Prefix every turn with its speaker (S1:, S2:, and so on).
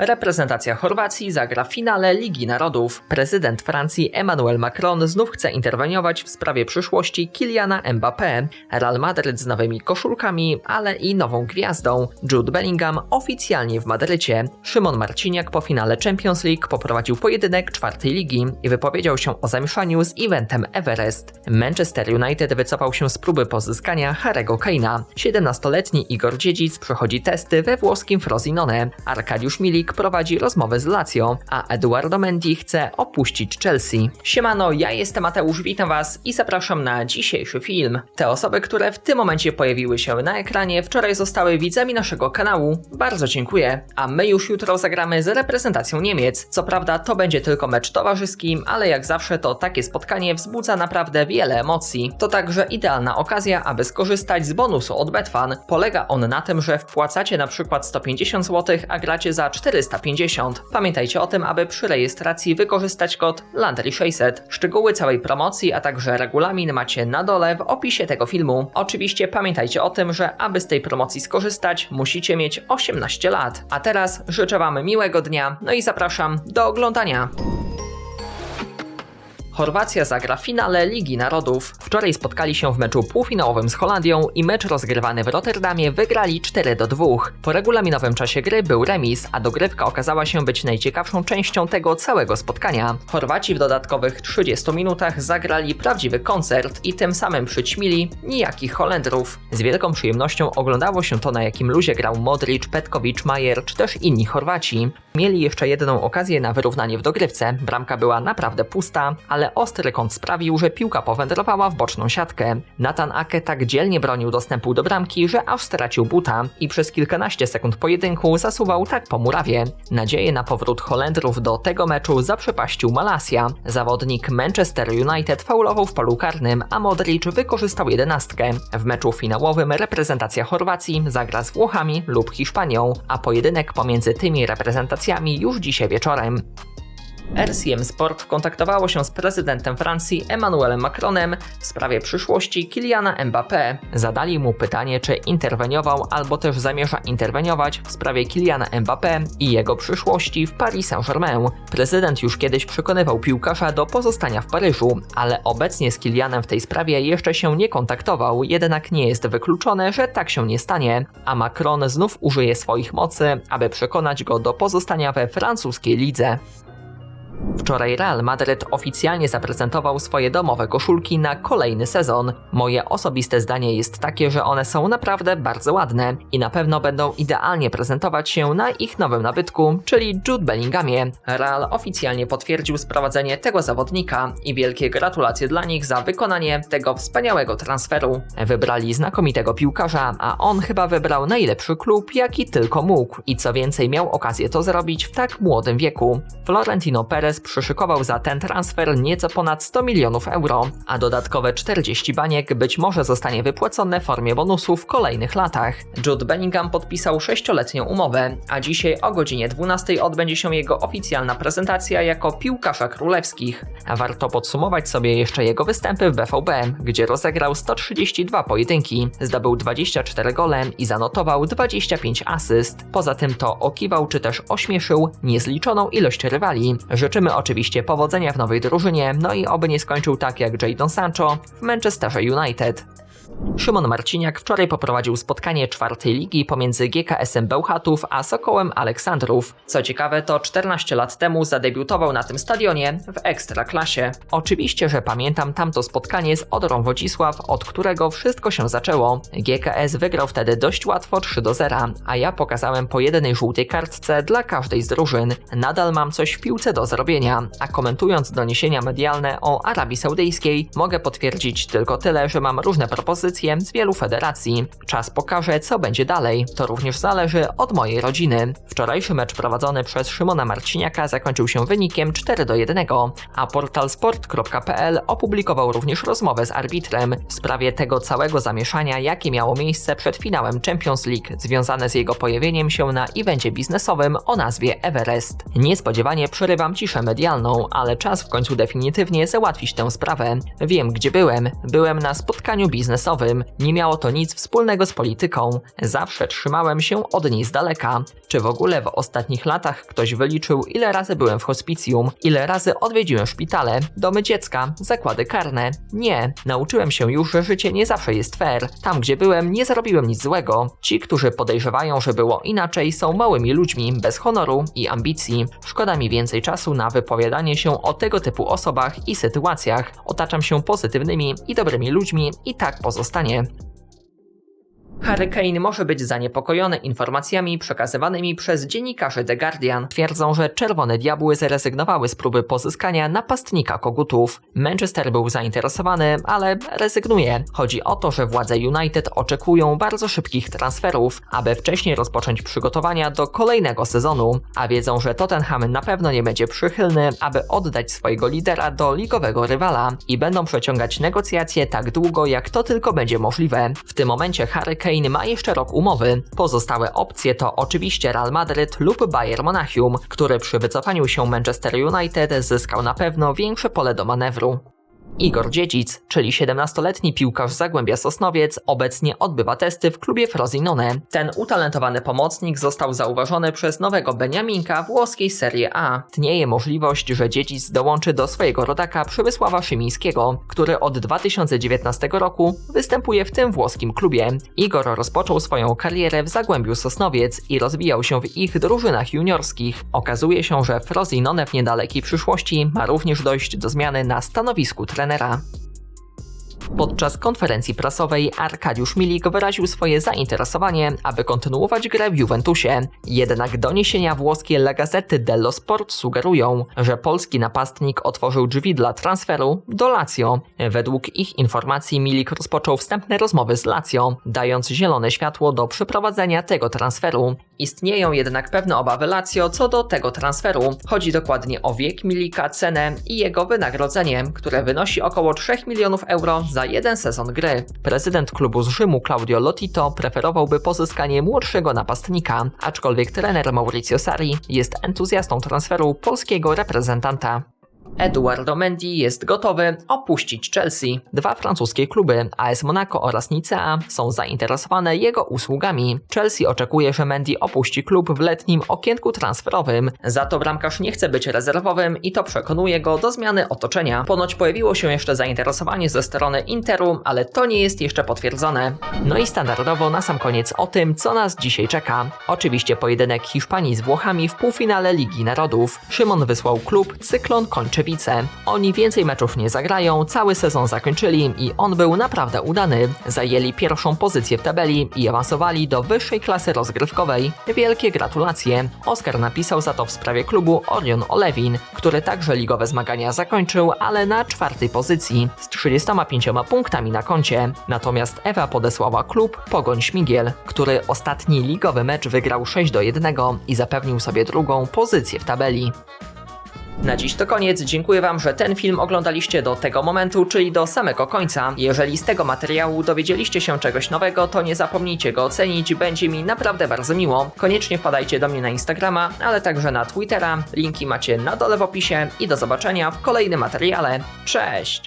S1: Reprezentacja Chorwacji zagra w finale Ligi Narodów. Prezydent Francji Emmanuel Macron znów chce interweniować w sprawie przyszłości Kyliana Mbappé. Real Madryt z nowymi koszulkami, ale i nową gwiazdą. Jude Bellingham oficjalnie w Madrycie. Szymon Marciniak po finale Champions League poprowadził pojedynek czwartej ligi i wypowiedział się o zamieszaniu z eventem Everest. Manchester United wycofał się z próby pozyskania Harego Kane'a. 17-letni Igor Dziedzic przechodzi testy we włoskim Frosinone. Arkadiusz Milik prowadzi rozmowy z Lazio, a Eduardo Mendy chce opuścić Chelsea. Siemano, ja jestem Mateusz, witam was i zapraszam na dzisiejszy film. Te osoby, które w tym momencie pojawiły się na ekranie, wczoraj zostały widzami naszego kanału. Bardzo dziękuję. A my już jutro zagramy z reprezentacją Niemiec. Co prawda to będzie tylko mecz towarzyski, ale jak zawsze to takie spotkanie wzbudza naprawdę wiele emocji. To także idealna okazja, aby skorzystać z bonusu od Betfan. Polega on na tym, że wpłacacie na przykład 150 zł, a gracie za 450. Pamiętajcie o tym, aby przy rejestracji wykorzystać kod Landry600. Szczegóły całej promocji, a także regulamin macie na dole w opisie tego filmu. Oczywiście pamiętajcie o tym, że aby z tej promocji skorzystać, musicie mieć 18 lat. A teraz życzę Wam miłego dnia, no i zapraszam do oglądania. Chorwacja zagra w finale Ligi Narodów. Wczoraj spotkali się w meczu półfinałowym z Holandią i mecz rozgrywany w Rotterdamie wygrali 4 do 2. Po regulaminowym czasie gry był remis, a dogrywka okazała się być najciekawszą częścią tego całego spotkania. Chorwaci w dodatkowych 30 minutach zagrali prawdziwy koncert i tym samym przyćmili nijakich Holendrów. Z wielką przyjemnością oglądało się to na jakim luzie grał Modric, Petkowicz, Majer czy też inni Chorwaci. Mieli jeszcze jedną okazję na wyrównanie w dogrywce. Bramka była naprawdę pusta, ale ostry kąt sprawił, że piłka powędrowała w boczną siatkę. Nathan Ake tak dzielnie bronił dostępu do bramki, że aż stracił buta i przez kilkanaście sekund pojedynku zasuwał tak po murawie. Nadzieję na powrót Holendrów do tego meczu zaprzepaścił Malasia. Zawodnik Manchester United faulował w polu karnym, a Modric wykorzystał jedenastkę. W meczu finałowym reprezentacja Chorwacji zagra z Włochami lub Hiszpanią, a pojedynek pomiędzy tymi reprezentacjami już dzisiaj wieczorem. RCM Sport kontaktowało się z prezydentem Francji Emmanuelem Macronem w sprawie przyszłości Kyliana Mbappé. Zadali mu pytanie, czy interweniował albo też zamierza interweniować w sprawie Kyliana Mbappé i jego przyszłości w Paris Saint-Germain. Prezydent już kiedyś przekonywał piłkarza do pozostania w Paryżu, ale obecnie z Kylianem w tej sprawie jeszcze się nie kontaktował, jednak nie jest wykluczone, że tak się nie stanie, a Macron znów użyje swoich mocy, aby przekonać go do pozostania we francuskiej lidze. Wczoraj Real Madryt oficjalnie zaprezentował swoje domowe koszulki na kolejny sezon. Moje osobiste zdanie jest takie, że one są naprawdę bardzo ładne i na pewno będą idealnie prezentować się na ich nowym nabytku, czyli Jude Bellinghamie. Real oficjalnie potwierdził sprowadzenie tego zawodnika i wielkie gratulacje dla nich za wykonanie tego wspaniałego transferu. Wybrali znakomitego piłkarza, a on chyba wybrał najlepszy klub, jaki tylko mógł i co więcej miał okazję to zrobić w tak młodym wieku. Florentino Perez przyszykował za ten transfer nieco ponad 100 milionów euro, a dodatkowe 40 baniek być może zostanie wypłacone w formie bonusu w kolejnych latach. Jude Bellingham podpisał 6-letnią umowę, a dzisiaj o godzinie 12 odbędzie się jego oficjalna prezentacja jako piłkarza królewskich. Warto podsumować sobie jeszcze jego występy w BVB, gdzie rozegrał 132 pojedynki, zdobył 24 gole i zanotował 25 asyst. Poza tym to okiwał czy też ośmieszył niezliczoną ilość rywali. Życzymy oczywiście powodzenia w nowej drużynie, no i oby nie skończył tak jak Jadon Sancho w Manchesterze United. Szymon Marciniak wczoraj poprowadził spotkanie czwartej ligi pomiędzy GKS-em Bełchatów a Sokołem Aleksandrów. Co ciekawe, to 14 lat temu zadebiutował na tym stadionie w Ekstraklasie. Oczywiście, że pamiętam tamto spotkanie z Odrą Wodzisław, od którego wszystko się zaczęło. GKS wygrał wtedy dość łatwo 3 do 0, a ja pokazałem po jednej żółtej kartce dla każdej z drużyn. Nadal mam coś w piłce do zrobienia, a komentując doniesienia medialne o Arabii Saudyjskiej, mogę potwierdzić tylko tyle, że mam różne propozycje z wielu federacji. Czas pokaże, co będzie dalej. To również zależy od mojej rodziny. Wczorajszy mecz prowadzony przez Szymona Marciniaka zakończył się wynikiem 4 do 1, a portal sport.pl opublikował również rozmowę z arbitrem w sprawie tego całego zamieszania, jakie miało miejsce przed finałem Champions League, związane z jego pojawieniem się na evencie biznesowym o nazwie Everest. Niespodziewanie przerywam ciszę medialną, ale czas w końcu definitywnie załatwić tę sprawę. Wiem, gdzie byłem. Byłem na spotkaniu biznesowym biznesowym. Nie miało to nic wspólnego z polityką. Zawsze trzymałem się od niej z daleka. Czy w ogóle w ostatnich latach ktoś wyliczył, ile razy byłem w hospicjum, ile razy odwiedziłem szpitale, domy dziecka, zakłady karne? Nie. Nauczyłem się już, że życie nie zawsze jest fair. Tam, gdzie byłem, nie zrobiłem nic złego. Ci, którzy podejrzewają, że było inaczej, są małymi ludźmi, bez honoru i ambicji. Szkoda mi więcej czasu na wypowiadanie się o tego typu osobach i sytuacjach. Otaczam się pozytywnymi i dobrymi ludźmi i tak pozostanie. Harry Kane może być zaniepokojony informacjami przekazywanymi przez dziennikarzy The Guardian. Twierdzą, że Czerwone Diabły zrezygnowały z próby pozyskania napastnika kogutów. Manchester był zainteresowany, ale rezygnuje. Chodzi o to, że władze United oczekują bardzo szybkich transferów, aby wcześniej rozpocząć przygotowania do kolejnego sezonu, a wiedzą, że Tottenham na pewno nie będzie przychylny, aby oddać swojego lidera do ligowego rywala i będą przeciągać negocjacje tak długo, jak to tylko będzie możliwe. W tym momencie Harry Kane ma jeszcze rok umowy. Pozostałe opcje to oczywiście Real Madryt lub Bayern Monachium, który przy wycofaniu się Manchester United zyskał na pewno większe pole do manewru. Igor Dziedzic, czyli 17-letni piłkarz Zagłębia Sosnowiec, obecnie odbywa testy w klubie Frosinone. Ten utalentowany pomocnik został zauważony przez nowego Beniaminka włoskiej Serie A. Tnieje możliwość, że Dziedzic dołączy do swojego rodaka Przemysława Szymińskiego, który od 2019 roku występuje w tym włoskim klubie. Igor rozpoczął swoją karierę w Zagłębiu Sosnowiec i rozwijał się w ich drużynach juniorskich. Okazuje się, że Frosinone w niedalekiej przyszłości ma również dojść do zmiany na stanowisku trenera. Podczas konferencji prasowej Arkadiusz Milik wyraził swoje zainteresowanie, aby kontynuować grę w Juventusie. Jednak doniesienia włoskie La Gazzetta dello Sport sugerują, że polski napastnik otworzył drzwi dla transferu do Lazio. Według ich informacji Milik rozpoczął wstępne rozmowy z Lazio, dając zielone światło do przeprowadzenia tego transferu. Istnieją jednak pewne obawy Lazio co do tego transferu. Chodzi dokładnie o wiek Milika, cenę i jego wynagrodzenie, które wynosi około 3 milionów euro za jeden sezon gry. Prezydent klubu z Rzymu Claudio Lotito preferowałby pozyskanie młodszego napastnika, aczkolwiek trener Mauricio Sarri jest entuzjastą transferu polskiego reprezentanta. Eduardo Mendy jest gotowy opuścić Chelsea. Dwa francuskie kluby, AS Monaco oraz Nicea, są zainteresowane jego usługami. Chelsea oczekuje, że Mendy opuści klub w letnim okienku transferowym. Za to bramkarz nie chce być rezerwowym i to przekonuje go do zmiany otoczenia. Ponoć pojawiło się jeszcze zainteresowanie ze strony Interu, ale to nie jest jeszcze potwierdzone. No i standardowo na sam koniec o tym, co nas dzisiaj czeka. Oczywiście pojedynek Hiszpanii z Włochami w półfinale Ligi Narodów. Szymon wysłał klub Cyklon Oni więcej meczów nie zagrają, cały sezon zakończyli i on był naprawdę udany. Zajęli pierwszą pozycję w tabeli i awansowali do wyższej klasy rozgrywkowej. Wielkie gratulacje. Oskar napisał za to w sprawie klubu Orion Olewin, który także ligowe zmagania zakończył, ale na czwartej pozycji z 35 punktami na koncie. Natomiast Ewa podesłała klub Pogoń Śmigiel, który ostatni ligowy mecz wygrał 6 do 1 i zapewnił sobie drugą pozycję w tabeli. Na dziś to koniec. Dziękuję Wam, że ten film oglądaliście do tego momentu, czyli do samego końca. Jeżeli z tego materiału dowiedzieliście się czegoś nowego, to nie zapomnijcie go ocenić, będzie mi naprawdę bardzo miło. Koniecznie wpadajcie do mnie na Instagrama, ale także na Twittera. Linki macie na dole w opisie i do zobaczenia w kolejnym materiale. Cześć!